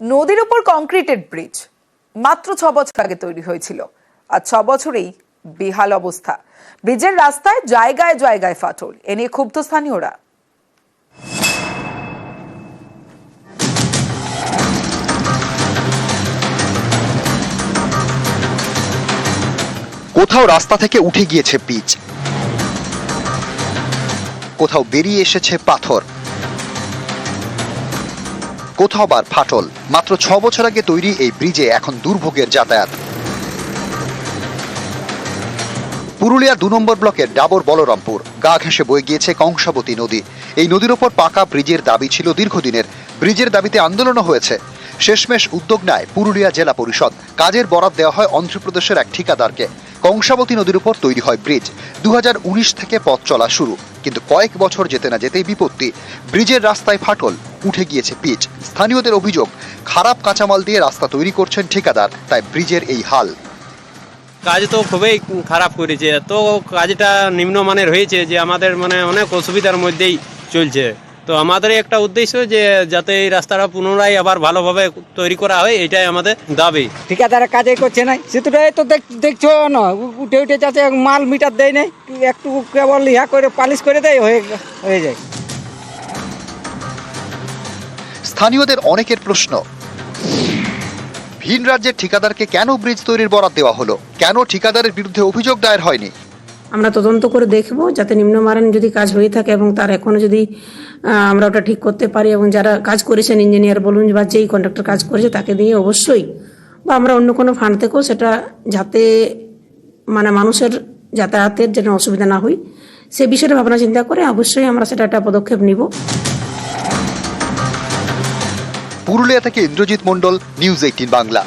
নদীর উপর কংক্রিটেড ব্রিজ। মাত্র ছ বছর আগে তৈরি হয়েছিল। আর ছ বছরেই বেহাল অবস্থা। ব্রিজের রাস্তায় জায়গায় জায়গায় ফাটল। এ নিয়ে ক্ষুব্ধ স্থানীয়রা। কোথাও রাস্তা থেকে উঠে গিয়েছে পিচ। কোথাও বেরিয়ে এসেছে পাথর। কোথাও আবার ফাটল। মাত্র ছ বছর আগে তৈরি এই ব্রিজে এখন দুর্ভোগের যাতায়াত। পুরুলিয়া দু নম্বর ব্লকের ডাবর বলরামপুর। গা ঘেঁষে বয়ে গিয়েছে কংসাবতী নদী। এই নদীর ওপর পাকা ব্রিজের দাবি ছিল দীর্ঘদিনের। ব্রিজের দাবিতে আন্দোলনও হয়েছে। শেষমেশ উদ্যোগ নেয় পুরুলিয়া জেলা পরিষদ। কাজের বরাদ দেওয়া হয় অন্ধ্রপ্রদেশের এক ঠিকাদারকে। কংসাবতী নদীর উপর তৈরি হয় ব্রিজ। দু হাজার উনিশ থেকে পথ চলা শুরু। কিন্তু কয়েক বছর যেতে না যেতেই বিপত্তি। ব্রিজের রাস্তায় ফাটল। উঠে গিয়েছে পিচ। স্থানীয়দের অভিযোগ খারাপ কাঁচামাল দিয়ে রাস্তা তৈরি করছেন ঠিকাদার তাই ব্রিজের এই হাল। কাজ তো খুবই খারাপ করেছে। তো কাজটা নিম্নমানের হয়েছে যে আমাদের মানে অনেক অসুবিধার মধ্যেই চলছে। তো আমাদের একটা উদ্দেশ্য যে যাতে এই রাস্তাটা পুনরায় আবার ভালোভাবে তৈরি করা হয় এটাই আমাদের দাবি। ঠিকাদারের কাজে করছে না সেতুটাই তো দেখ- দেখছ না উঠে উঠে যাচ্ছে মাল মিটার দেয় নাই। একটু কেবল ইহা করে পালিশ করে দেয় হয়ে হয়ে যায়। স্থানীয়দের অনেকের প্রশ্ন। ভিন রাজ্যের ঠিকাদারকে কেন ব্রিজ তৈরির বরাদ দেওয়া হলো? কেন ঠিকাদারের বিরুদ্ধে অভিযোগ দায়ের হয়নি? আমরা তদন্ত করে দেখব, যাতে নিম্নমানের যদি কাজ হয়ে থাকে এবং তার এখনও যদি আমরা ওটা ঠিক করতে পারি এবং যারা কাজ করেছেন ইঞ্জিনিয়ার বলুন বা যেই কন্ট্রাক্টর কাজ করেছে তাকে দিয়ে অবশ্যই, বা আমরা অন্য কোনো ফান্ড থেকেও সেটা যাতে মানে মানুষের যাতায়াতের যেন অসুবিধা না হয়, সে বিষয়ে ভাবনা চিন্তা করে অবশ্যই আমরা সেটা একটা পদক্ষেপ নিব। পুরুলিয়া থেকে ইন্দ্রজিৎ মণ্ডল নিউজ এইটিন বাংলা।